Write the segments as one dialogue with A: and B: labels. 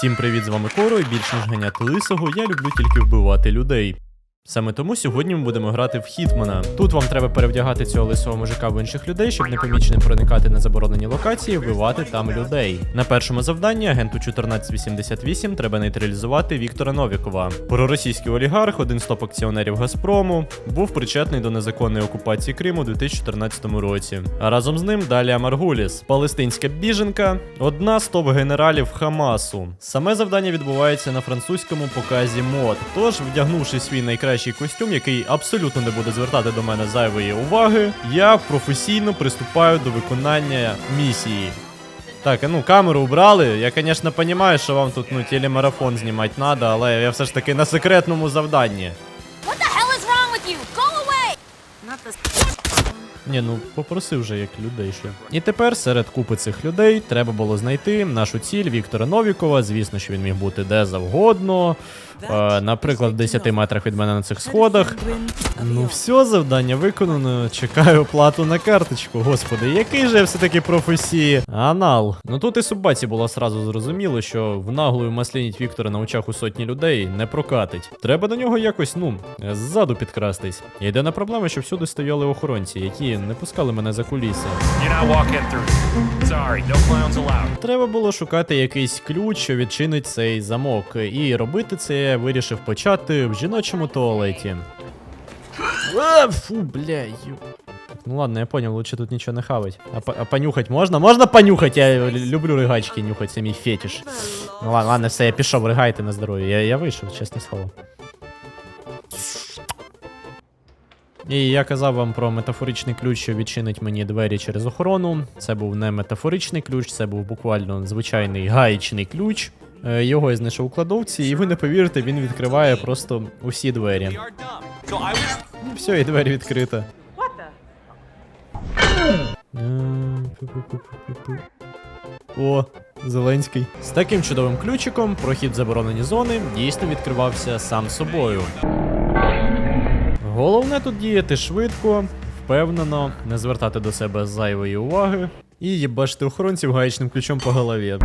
A: Всім привіт, з вами Коро, і більш ніж ганяти лисого, я люблю тільки вбивати людей. Саме тому сьогодні ми будемо грати в Хітмана. Тут вам треба перевдягати цього лисого мужика в інших людей, щоб непоміченим проникати на заборонені локації вбивати там людей. На першому завданні агенту 1488 треба нейтралізувати Віктора Новікова. Проросійський олігарх, один з топ-акціонерів Газпрому, був причетний до незаконної окупації Криму у 2014 році. А разом з ним Далія Маргуліс, палестинська біженка, одна з топ-генералів Хамасу. Саме завдання відбувається на французькому показі мод. Тож, вдягнувши свій найкращий костюм, який абсолютно не буде звертати до мене зайвої уваги, я професійно приступаю до виконання місії. Так, а ну камеру убрали. Я, звісно, розумію, що вам тут ну, телемарафон знімати треба, але я все ж таки на секретному завданні.
B: What the hell is wrong with you? Go away! Not the
A: Ні, ну попроси вже як людей ще. І тепер серед купи цих людей треба було знайти нашу ціль Віктора Новікова. Звісно, що він міг бути де завгодно. Е, наприклад, в 10 метрах від мене на цих сходах. Ну, все, завдання виконано. Чекаю оплату на карточку. Господи, який же я все-таки професії. Анал. Ну тут і суббаці було сразу зрозуміло, що в наглою маслініть Віктора на очах у сотні людей не прокатить. Треба до нього якось, ну, ззаду підкрастись. Єдина проблема, що всюди стояли охоронці, які не пускали мене за куліси.
C: Sorry, no.
A: Треба було шукати якийсь ключ, що відчинить цей замок. І робити це я вирішив почати в жіночому туалеті. А, фу, бля, ю. Ну ладно, я понял, лучше тут нічого не хавать. А, по- а понюхать можна? Можна понюхать? Я люблю ригачки нюхать, це мій фетиш. Ну ладно, ладно, все, я пішов, ригайте на здоров'я. Я, я вийшов, чесне слово. І я казав вам про метафоричний ключ, що відчинить мені двері через охорону. Це був не метафоричний ключ, це був буквально звичайний гаєчний ключ. Е, Його я знайшов у кладовці, і ви не повірите, він відкриває просто усі двері. Все, і двері відкрита. Е. О, Зеленський. З таким чудовим ключиком прохід заборонені зони дійсно відкривався сам собою. Головне тут діяти швидко, впевнено, не звертати до себе зайвої уваги і їбашити охоронців гаєчним ключом по голові.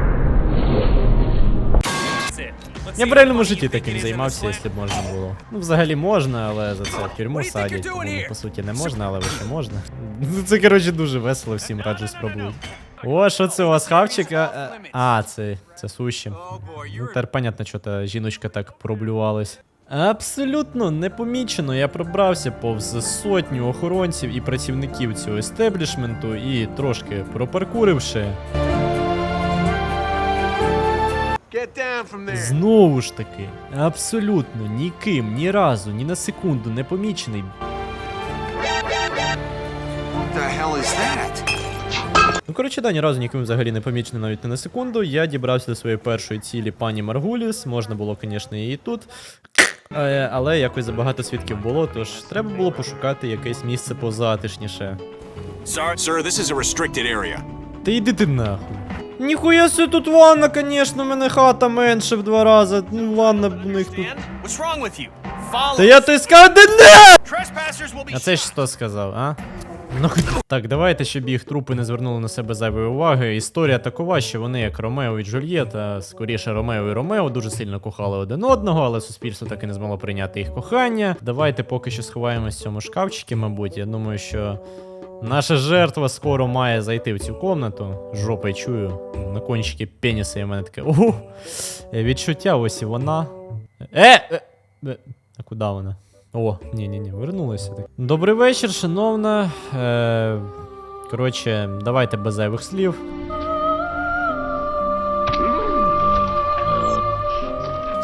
A: Я б реальному житті таким займався, якщо б можна було. Ну, взагалі можна, але за це в тюрму садять. Тому, по суті, не можна, але ще можна. Ну, Це, коротше, дуже весело, всім раджу спробувати. О, що це у вас хавчик? А, а, це, це суші. Ну, тепер понятно, що та жіночка так проблювалась. Абсолютно непомічено я пробрався повз сотню охоронців і працівників цього естеблішменту і трошки пропаркуривши. Знову ж таки, абсолютно ніким, ні разу, ні на секунду не помічений. Ну, коротше, да, ні разу ніким взагалі не помічений навіть не на секунду. Я дібрався до своєї першої цілі пані Маргуліс. Можна було, звісно, і тут. Е, Але якось забагато свідків було, тож треба було пошукати якесь місце позатишніше.
D: Sir, this is a restricted area.
A: Та йди ти нахуй. Ніхуя си тут ванна, звісно, мене хата менше в два рази. Ну, ванна в них тут. Та я ти сказав, де не! А це ж хто сказав, а? Ну так, давайте, щоб їх трупи не звернули на себе зайвої уваги. Історія такова, що вони, як Ромео і Джульєта, скоріше Ромео і Ромео, дуже сильно кохали один одного, але суспільство так і не змогло прийняти їх кохання. Давайте поки що сховаємось в цьому шкафчику, мабуть. Я думаю, що наша жертва скоро має зайти в цю комнату. Жопою чую. На кончики пеніса і в мене таке. Ого! Відчуття, ось і вона. Е! е, е, А куди вона? О, ні-ні-ні, вернулася. Добрий вечір, шановна. Е, коротше, давайте без зайвих слів.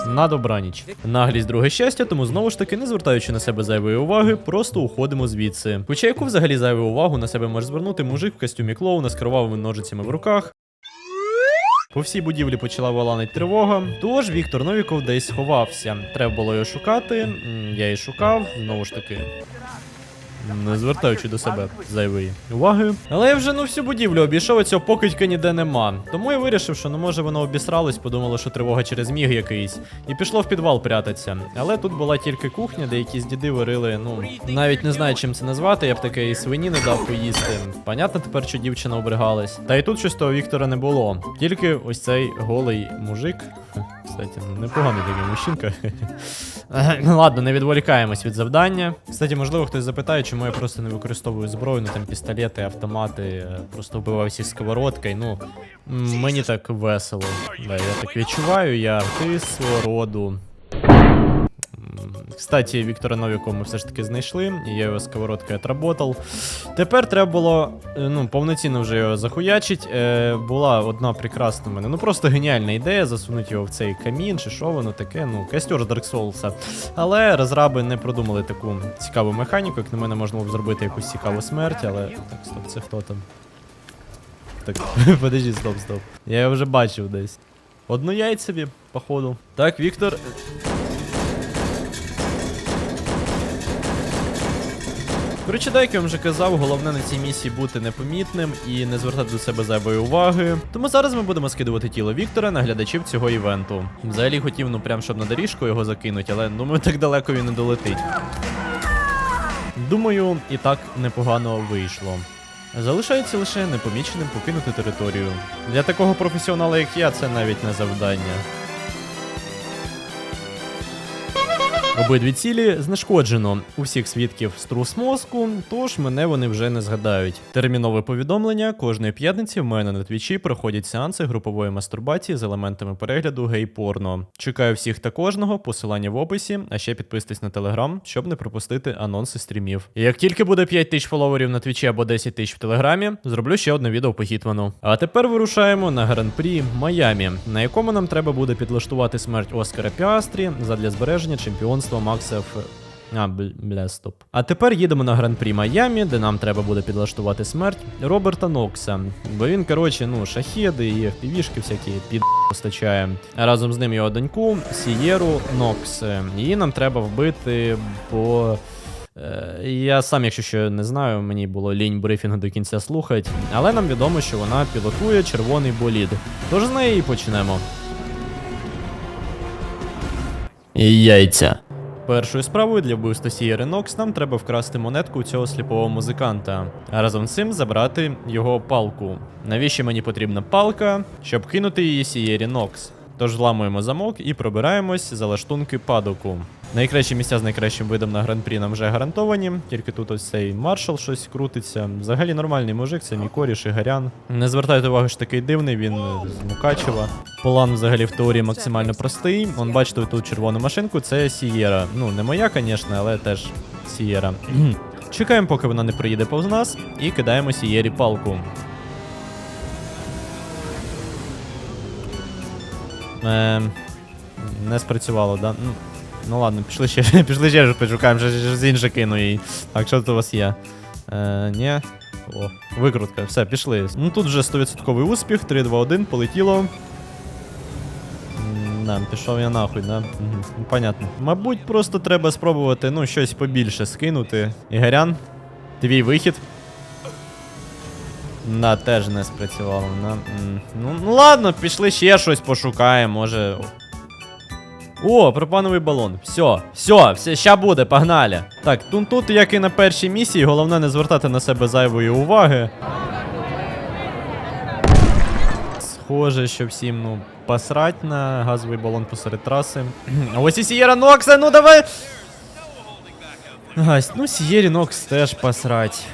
A: На добраніч. Наглість друге щастя, тому знову ж таки, не звертаючи на себе зайвої уваги, просто уходимо звідси. Хоча яку взагалі зайву увагу на себе може звернути мужик в костюмі клоуна з кровавими ножицями в руках. По всій будівлі почала валанить тривога, тож Віктор Новіков десь сховався. Треба було його шукати. Я і шукав, знову ж таки. Не звертаючи до себе зайвої уваги. Але я вже ну всю будівлю обійшов, і цього покидька ніде нема. Тому я вирішив, що ну може воно обісралось, подумало, що тривога через міг якийсь, і пішло в підвал прятатися. Але тут була тільки кухня, де якісь діди варили, ну навіть не знаю, чим це назвати, я б таке і свині не дав поїсти. Понятно тепер, що дівчина обригалась. Та і тут щось того Віктора не було. Тільки ось цей голий мужик. Кстати, непоганий такий мужчинка. Ну ладно, не відволікаємось від завдання. Кстати, можливо, хтось запитає, чому я просто не використовую зброю, ну там пістолети, автомати, е, просто вбивав всіх сковородкою. Ну, мені так весело. Да, я так відчуваю, я артист свого роду. Кстати, Віктора Новікова ми все ж таки знайшли, і я його сковородкою отработав. Тепер треба було е, ну, повноцінно вже його захуячить. Е, була одна прекрасна в мене, ну просто геніальна ідея засунути його в цей камін, чи що воно таке, ну, костер з Dark Souls. Але розраби не продумали таку цікаву механіку, як на мене можна було б зробити якусь цікаву смерть, але. Так, стоп, це хто там? Так, подожди, стоп, стоп. Я його вже бачив десь. Однояйцеві, походу. Так, Віктор. Коротше, так, як я вам вже казав, головне на цій місії бути непомітним і не звертати до себе зайвої уваги. Тому зараз ми будемо скидувати тіло Віктора на глядачів цього івенту. Взагалі хотів, ну прям щоб на доріжку його закинуть, але думаю, так далеко він не долетить. Думаю, і так непогано вийшло. Залишається лише непоміченим покинути територію. Для такого професіонала, як я, це навіть не завдання. Обидві цілі знешкоджено. У всіх свідків струс мозку, тож мене вони вже не згадають. Термінове повідомлення кожної п'ятниці в мене на твічі проходять сеанси групової мастурбації з елементами перегляду гей-порно. Чекаю всіх та кожного, посилання в описі, а ще підписуйтесь на телеграм, щоб не пропустити анонси стрімів. І як тільки буде 5 тисяч фоловерів на твічі або 10 тисяч в телеграмі, зроблю ще одне відео по Хітману. А тепер вирушаємо на гран-прі Майамі, на якому нам треба буде підлаштувати смерть Оскара Піастрі задля збереження чемпіонства Макса Ф. А, бля, стоп. А тепер їдемо на гран-прі Майамі, де нам треба буде підлаштувати смерть Роберта Нокса. Бо він, коротше, ну, шахеди і FPV-шки всякі під постачає. Разом з ним його доньку Сієру Нокс. Її нам треба вбити, бо. Е, Я сам, якщо що не знаю, мені було лінь брифінг до кінця слухати, але нам відомо, що вона пілотує червоний болід. Тож з неї і почнемо. Яйця. Першою справою для вбивства Сієри Нокс нам треба вкрасти монетку цього сліпого музиканта, а разом з цим забрати його палку. Навіщо мені потрібна палка? Щоб кинути її Сієрі Нокс. Тож зламуємо замок і пробираємось за лаштунки падоку. Найкращі місця з найкращим видом на гран-прі нам вже гарантовані, тільки тут ось цей маршал щось крутиться. Взагалі нормальний мужик, це мій коріш і гарян. Не звертайте уваги, що такий дивний, він е, з Мукачева. План взагалі в теорії максимально простий. Он бачите тут червону машинку, це Сієра. Ну, не моя, звісно, але теж Сієра. Чекаємо, поки вона не приїде повз нас, і кидаємо Сієрі палку. Ем, не спрацювало, да? Ну, ладно, пішли ще, пішли ще ж пошукаємо, ще з інше кину їй. Так, що тут у вас є? Е, ні. О, викрутка, все, пішли. Ну тут вже 100% успіх, 3, 2, 1, полетіло. Да, пішов я нахуй, да? Угу, ну, понятно. Мабуть, просто треба спробувати, ну, щось побільше скинути. Ігорян, твій вихід. Да, теж не спрацювало. Да? Ну, ну ладно, пішли ще щось пошукаємо, може. О, пропановий балон. Все, все, все, ща буде, погнали. Так, тут, тут, як і на першій місії, головне не звертати на себе зайвої уваги. Схоже, що всім, ну, посрать на газовий балон посеред траси. Ось і Сієра Нокса, ну давай. Гась, ну Сієрі Нокс теж посрать.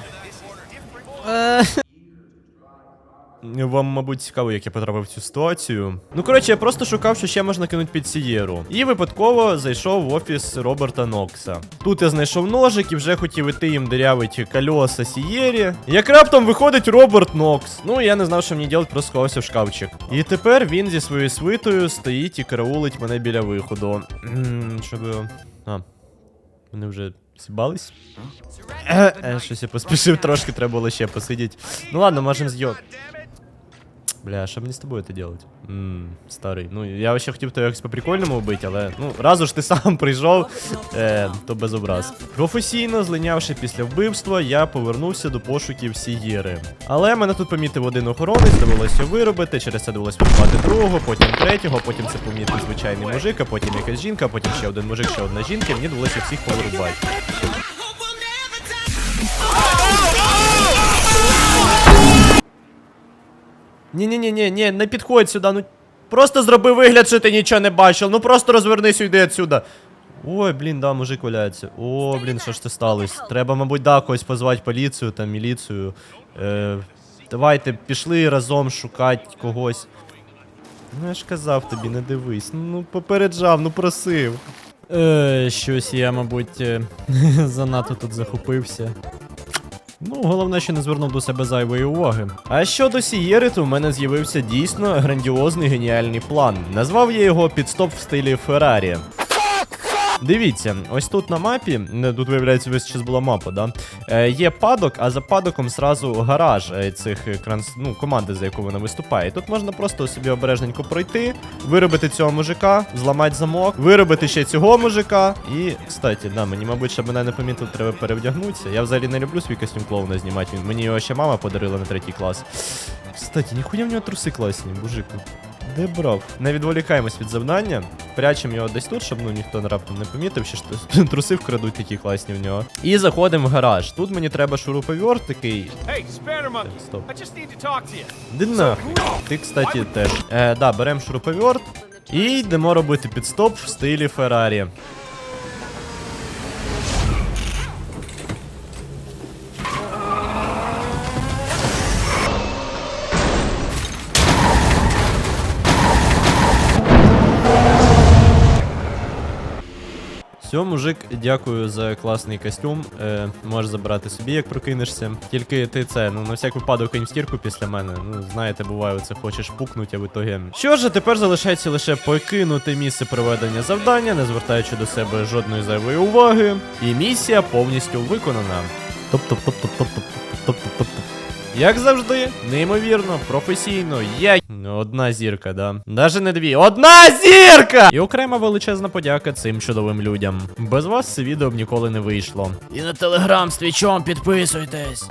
A: Вам, мабуть, цікаво, як я потрапив в цю ситуацію. Ну, коротше, я просто шукав, що ще можна кинути під Сієру. І випадково зайшов в офіс Роберта Нокса. Тут я знайшов ножик і вже хотів іти їм дирявити кольоса Сієрі. Як раптом виходить Роберт Нокс. Ну, я не знав, що мені робити, просто сховався в шкафчик. І тепер він зі своєю свитою стоїть і караулить мене біля виходу. Щоб. А. Вони вже сібались? Е, е, щось я поспішив трошки, треба було ще посидіти. Ну ладно, можемо зйо. Бля, що мені з тобою це делать? Ммм, старий. Ну, я ще хотів тебе якось по-прикольному вбити, але ну, разу ж ти сам прийшов, е, то без образ. Професійно злинявши після вбивства, я повернувся до пошуків Сієри. Але мене тут помітив один охоронець, довелося виробити, через це довелося вбивати другого, потім третього, потім це помітив звичайний мужик, а потім якась жінка, потім ще один мужик, ще одна жінка, і мені довелося всіх повирубати. Ні-ні-ні, ні, не підходь сюди, ну просто зроби вигляд, що ти нічого не бачив. Ну просто розвернись і йди отсюда. Ой, блін, да, мужик валяється. О, блін, що ж це сталося? Треба, мабуть, да, когось позвати поліцію там, міліцію. Е, давайте пішли разом шукати когось. Ну я ж казав тобі, не дивись. Ну попереджав, ну просив. Е, щось я, мабуть, е, занадто тут захопився. Ну, головне, що не звернув до себе зайвої уваги. А щодо Сієри, то в мене з'явився дійсно грандіозний геніальний план. Назвав я його підстоп в стилі Феррарі. Дивіться, ось тут на мапі, тут виявляється, весь час була мапа, да? Е, є падок, а за падоком зразу гараж е, цих е, ну, команди, за яку вона виступає. Тут можна просто собі обережненько пройти, виробити цього мужика, зламати замок, виробити ще цього мужика. І, кстати, да, мені, мабуть, щоб мене не помітив, треба перевдягнутися. Я взагалі не люблю свій костюм клоуна знімати. Мені його ще мама подарила на третій клас. Кстати, ніхуя в нього труси класні, мужику. Де брав? Не відволікаємось від завдання. Прячемо його десь тут, щоб ну ніхто раптом не помітив, що труси вкрадуть такі класні в нього. І заходимо в гараж. Тут мені треба шуруповерт такий.
C: Hey, стоп.
A: Де нахуй? Ти, кстати, теж. Е, да, беремо шуруповерт і йдемо робити підстоп в стилі Феррарі. Все, мужик, дякую за класний костюм. Е, можеш забрати собі, як прокинешся. Тільки ти це, ну на всяк випадок кинь стірку після мене. Ну, знаєте, буває, це хочеш пукнуть, а в ітогі. Що ж, тепер залишається лише покинути місце проведення завдання, не звертаючи до себе жодної зайвої уваги. І місія повністю виконана. Топ-топ-топ-топ-топ-топ-топ-топ-топ. Як завжди, неймовірно, професійно, я одна зірка, да. Даже не дві. Одна зірка! І окрема величезна подяка цим чудовим людям. Без вас це відео б ніколи не вийшло. І на телеграм з твічом підписуйтесь.